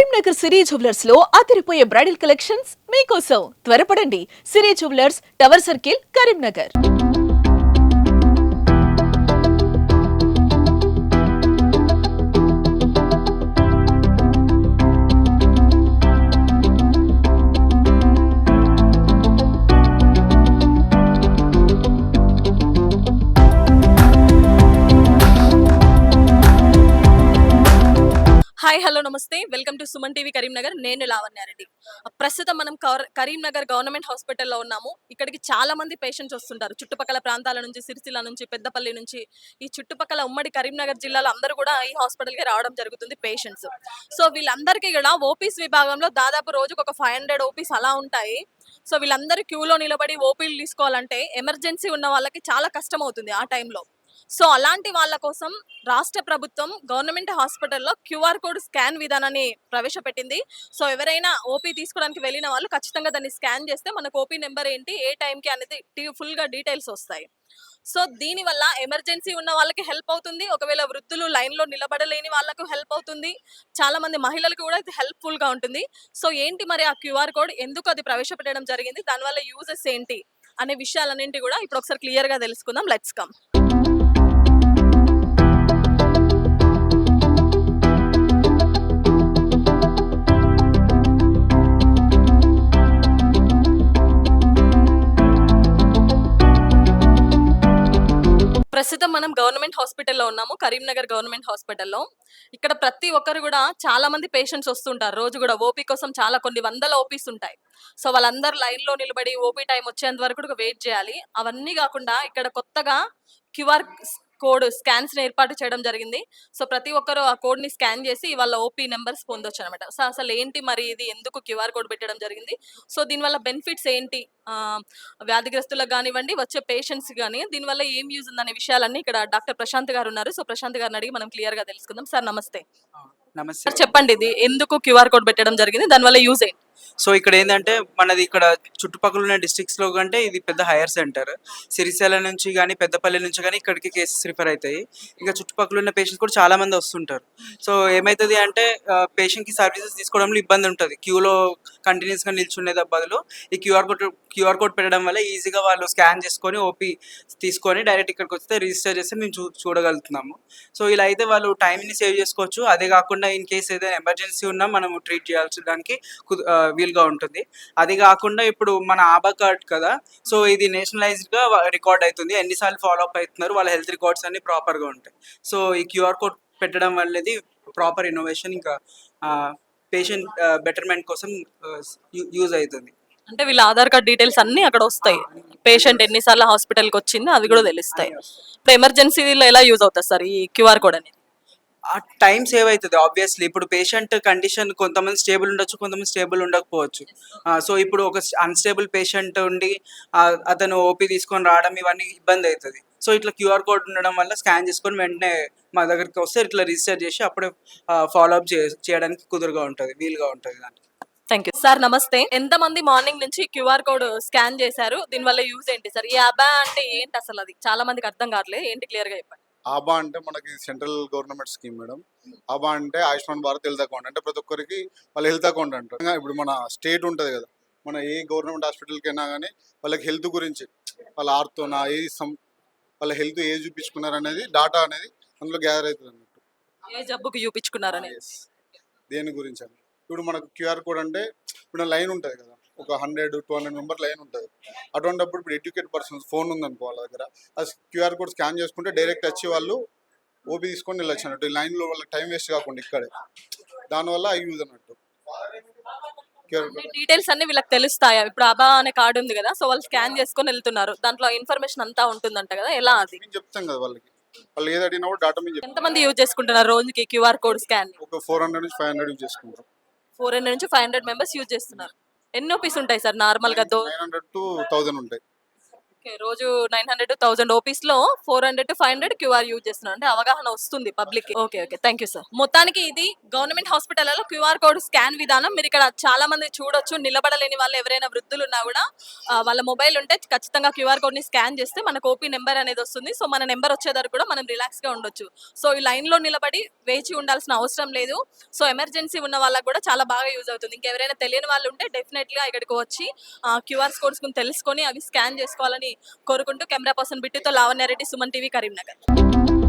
కరీంనగర్ సిరీ జువెలర్స్లో అదిరిపోయే bridal collections మీకోసం. త్వరపడండి. సిరీ jewellers tower circle Karimnagar. Hi hello నమస్తే. Welcome to Suman TV Karimnagar. నేను లావణ్యారెడ్డి ప్రస్తుతం మనం కవర్- కరీంనగర్ గవర్నమెంట్ హాస్పిటల్లో ఉన్నాము. ఇక్కడికి చాలా మంది పేషెంట్స్ వస్తుంటారు. చుట్టుపక్కల ప్రాంతాల నుంచి సిరిసిల్ల నుంచి పెద్దపల్లి నుంచి. ఈ చుట్టుపక్కల ఉమ్మడి కరీంనగర్ జిల్లాలో అందరూ కూడా ఈ హాస్పిటల్కి రావడం జరుగుతుంది పేషెంట్స్. సో వీళ్ళందరికీ కూడా ఓపీస్ విభాగంలో దాదాపు రోజుకు ఒక ఫైవ్ హండ్రెడ్ ఓపీస్ అలా ఉంటాయి. సో వీళ్ళందరూ క్యూలో నిలబడి ఓపీలు తీసుకోవాలంటే ఎమర్జెన్సీ ఉన్న వాళ్ళకి చాలా కష్టం అవుతుంది ఆ టైంలో. సో అలాంటి వాళ్ళ కోసం రాష్ట్ర ప్రభుత్వం గవర్నమెంట్ హాస్పిటల్లో క్యూఆర్ కోడ్ స్కాన్ విధానాన్ని ప్రవేశపెట్టింది. సో ఎవరైనా ఓపీ తీసుకోవడానికి వెళ్ళిన వాళ్ళు ఖచ్చితంగా దాన్ని స్కాన్ చేస్తే మనకు ఓపీ నెంబర్ ఏంటి ఏ టైంకి అనేది ఫుల్గా డీటెయిల్స్ వస్తాయి. సో దీనివల్ల ఎమర్జెన్సీ ఉన్న వాళ్ళకి హెల్ప్ అవుతుంది. ఒకవేళ వృద్ధులు లైన్లో నిలబడలేని వాళ్ళకు హెల్ప్ అవుతుంది. చాలా మంది మహిళలకు కూడా ఇది హెల్ప్ఫుల్గా ఉంటుంది. సో ఏంటి మరి ఆ క్యూఆర్ కోడ్? ఎందుకు అది ప్రవేశపెట్టడం జరిగింది? దానివల్ల యూజెస్ ఏంటి? అనే విషయాలన్నింటి కూడా ఇప్పుడు ఒకసారి క్లియర్గా తెలుసుకుందాం. Let's come. ప్రస్తుతం మనం గవర్నమెంట్ హాస్పిటల్లో ఉన్నాము కరీంనగర్ గవర్నమెంట్ హాస్పిటల్లో. ఇక్కడ ప్రతి ఒక్కరు కూడా చాలా మంది పేషెంట్స్ వస్తుంటారు. రోజు కూడా ఓపీ కోసం చాలా కొన్ని వందల ఓపీస్ ఉంటాయి. సో వాళ్ళందరూ లైన్లో నిలబడి ఓపీ టైం వచ్చేంత వరకు వెయిట్ చేయాలి. అవన్నీ కాకుండా ఇక్కడ కొత్తగా క్యూఆర్ కోడ్ స్కాన్స్ ఏర్పాటు చేయడం జరిగింది. సో ప్రతి ఒక్కరు ఆ కోడ్ని స్కాన్ చేసి వాళ్ళ ఓపీ నెంబర్స్ పొందొచ్చు అనమాట సో అసలు ఏంటి మరి ఇది? ఎందుకు క్యూఆర్ కోడ్ పెట్టడం జరిగింది? సో దీనివల్ల బెనిఫిట్స్ ఏంటి? వ్యాధిగ్రస్తులకు కానివ్వండి వచ్చే పేషెంట్స్ కానీ దీనివల్ల ఏం యూజ్ ఉందనే విషయాలన్నీ ఇక్కడ డాక్టర్ ప్రశాంత్ గారు ఉన్నారు. సో ప్రశాంత్ గారిని అడిగి మనం క్లియర్గా తెలుసుకుందాం. సార్ నమస్తే. నమస్తే. సార్ చెప్పండి ఇది ఎందుకు క్యూఆర్ కోడ్ పెట్టడం జరిగింది? దానివల్ల యూజ్ ఏంటి? సో ఇక్కడ ఏంటంటే మనది ఇక్కడ చుట్టుపక్కల ఉన్న డిస్ట్రిక్ట్స్లో కంటే ఇది పెద్ద హైయర్ సెంటర్ సిరిసిల్ల నుంచి కానీ పెద్దపల్లి నుంచి కానీ ఇక్కడికి కేసెస్ రిఫర్ అవుతాయి ఇంకా చుట్టుపక్కల ఉన్న పేషెంట్స్ కూడా చాలా మంది వస్తుంటారు. సో ఏమవుతుంది అంటే పేషెంట్కి సర్వీసెస్ తీసుకోవడంలో ఇబ్బంది ఉంటుంది. క్యూలో కంటిన్యూస్గా నిల్చునే బదులు ఈ క్యూఆర్ కోడ్ క్యూఆర్ కోడ్ పెట్టడం వల్ల ఈజీగా వాళ్ళు స్కాన్ చేసుకొని ఓపీ తీసుకొని డైరెక్ట్ ఇక్కడికి వస్తే రిజిస్టర్ చేస్తే మేము చూ చూడగలుగుతున్నాము. సో ఇలా అయితే వాళ్ళు టైంని సేవ్ చేసుకోవచ్చు. అదే కాకుండా ఇన్ కేస్ ఏదైనా ఎమర్జెన్సీ ఉన్నా మనం ట్రీట్ చేయాల్సి దానికి వీలుగా ఉంటుంది. అది కాకుండా ఇప్పుడు మన ఆభా కార్డ్ కదా సో ఇది నేషనలైజ్డ్గా రికార్డ్ అవుతుంది. ఎన్నిసార్లు ఫాలో అప్ అవుతున్నారు వాళ్ళ హెల్త్ రికార్డ్స్ అన్ని ప్రాపర్గా ఉంటాయి. సో ఈ క్యూఆర్ కోడ్ పెట్టడం వల్లది ప్రాపర్ ఇన్నోవేషన్ ఇంకా పేషెంట్ బెటర్మెంట్ కోసం యూజ్ అవుతుంది. అంటే వీళ్ళ ఆధార్ కార్డ్ డీటెయిల్స్ అన్ని అక్కడ వస్తాయి. పేషెంట్ ఎన్నిసార్లు హాస్పిటల్కి వచ్చిందో అవి కూడా తెలుస్తాయి. ఇప్పుడు ఎమర్జెన్సీలో ఎలా యూజ్ అవుతుంది సార్ ఈ క్యూఆర్ కోడ్ అనేది? ఆ టైం సేవ్ అవుతుంది ఆబ్వియస్లీ ఇప్పుడు పేషెంట్ కండిషన్ కొంతమంది స్టేబుల్ ఉండొచ్చు కొంతమంది స్టేబుల్ ఉండకపోవచ్చు. సో ఇప్పుడు ఒక అన్స్టేబుల్ పేషెంట్ ఉండి అతను ఓపీ తీసుకొని రావడం ఇవన్నీ ఇబ్బంది అవుతుంది సో ఇట్లా క్యూఆర్ కోడ్ ఉండడం వల్ల స్కాన్ చేసుకొని వెంటనే మా దగ్గరికి వస్తే ఇట్లా రిజిస్టర్ చేసి అప్పుడే ఫాలో అప్ చేయడానికి కుదురుగా ఉంటుంది వీలుగా ఉంటుంది దానికి. థ్యాంక్ యూ సార్ నమస్తే. ఎంత మంది మార్నింగ్ నుంచి క్యూఆర్ కోడ్ స్కాన్ చేశారు? దీనివల్ల యూజ్ ఏంటి? సార్ ఈ అబా అంటే ఏంటి అసలు అది? చాలా మందికి అర్థం కావట్లేదు. ఏంటి క్లియర్గా చెప్పండి. ఆబా అంటే మనకి central government scheme madam. ABHA అంటే ఆయుష్మాన్ భారత్ హెల్త్ అకౌంట్ అంటే ప్రతి ఒక్కరికి వాళ్ళ హెల్త్ అకౌంట్ అంటారు. ఇప్పుడు మన స్టేట్ ఉంటుంది కదా మన ఏ గవర్నమెంట్ హాస్పిటల్కి అయినా కానీ వాళ్ళకి హెల్త్ గురించి వాళ్ళ ఆర్తోనా ఏ సం వాళ్ళ హెల్త్ ఏ చూపించుకున్నారు అనేది డాటా అనేది అందులో గ్యాదర్ అవుతుంది అన్నట్టు. ఏ జబ్బుకి చూపించుకున్నారని. దేని గురించి అని ఇప్పుడు మనకు క్యూఆర్ కోడ్ అంటే ఇప్పుడు లైన్ ఉంటుంది కదా ఒక hundred two hundred member line ఉంటుంది. అటువంటిప్పుడు ఇప్పుడు ఎడ్యుకేట్ పర్సన్స్ ఫోన్ ఉందనుకో వాళ్ళ దగ్గర. ఆ క్యూఆర్ కోడ్ స్కాన్ చేసుకుంటే డైరెక్ట్ వచ్చి వాళ్ళు ఓపీ తీసుకొని వెళ్ళొచ్చు అన్నట్టు. ఈ లైన్లో వాళ్ళకి టైం వేస్ట్ కాకుండా ఇక్కడే. దానివల్ల అవి యూజ్ అన్నట్టు. డీటెయిల్స్ అన్ని వీళ్ళకి తెలుస్తాయా? ఇప్పుడు అబా అనే కార్డు ఉంది కదా సో వాళ్ళు స్కాన్ చేసుకొని వెళ్తున్నారు. దాంట్లో ఇన్ఫర్మేషన్ అంతా ఉంటుందంట కదా ఎలా అది? చెప్తాం కదా వాళ్ళకి. వాళ్ళు ఏది అడిగినా కూడా డాటా మేము చెప్తాం. ఎంతమంది యూజ్ చేసుకుంటున్నారు రోజుకి క్యూఆర్ కోడ్ స్కాన్ ఒక ఫోర్ హండ్రెడ్ నుంచి ఫైవ్ హండ్రెడ్ యూజ్ చేసుకుంటాం. ఫోర్ హండ్రెడ్ నుంచి ఫైవ్ హండ్రెడ్ మెంబర్స్ యూజ్ చేస్తున్నారు. ఎన్ని ఓపీస్ ఉంటాయి సార్ నార్మల్గా దో నైన్ హండ్రెడ్ టు థౌజండ్ ఉంటాయి. రోజు nine hundred thousand ఓపీస్లో four hundred to five hundred QR use చేస్తున్నారు. అంటే అవగాహన వస్తుంది public okay okay. Thank you sir. మొత్తానికి ఇది గవర్నమెంట్ హాస్పిటల్లో క్యూఆర్ కోడ్ స్కాన్ విధానం. మీరు ఇక్కడ చాలా మంది చూడొచ్చు. నిలబడలేని వాళ్ళు ఎవరైనా వృద్ధులు ఉన్నా కూడా వాళ్ళ మొబైల్ ఉంటే ఖచ్చితంగా క్యూఆర్ కోడ్ని స్కాన్ చేస్తే మనకు ఓపీ నెంబర్ అనేది వస్తుంది. సో మన నెంబర్ వచ్చేదారు కూడా మనం రిలాక్స్గా ఉండొచ్చు. సో ఈ లైన్లో నిలబడి వేచి ఉండాల్సిన అవసరం లేదు. సో ఎమర్జెన్సీ ఉన్న వాళ్ళకి కూడా చాలా బాగా యూజ్ అవుతుంది. ఇంకెవరైనా తెలియని వాళ్ళు ఉంటే డెఫినెట్గా ఇక్కడికి వచ్చి క్యూఆర్ కోడ్స్ తెలుసుకొని అవి స్కాన్ చేసుకోవాలని కోరుకుంటూ కెమెరా పర్సన్ బిట్టుతో లావణ్యారెడ్డి సుమన్ టీవీ కరీంనగర్.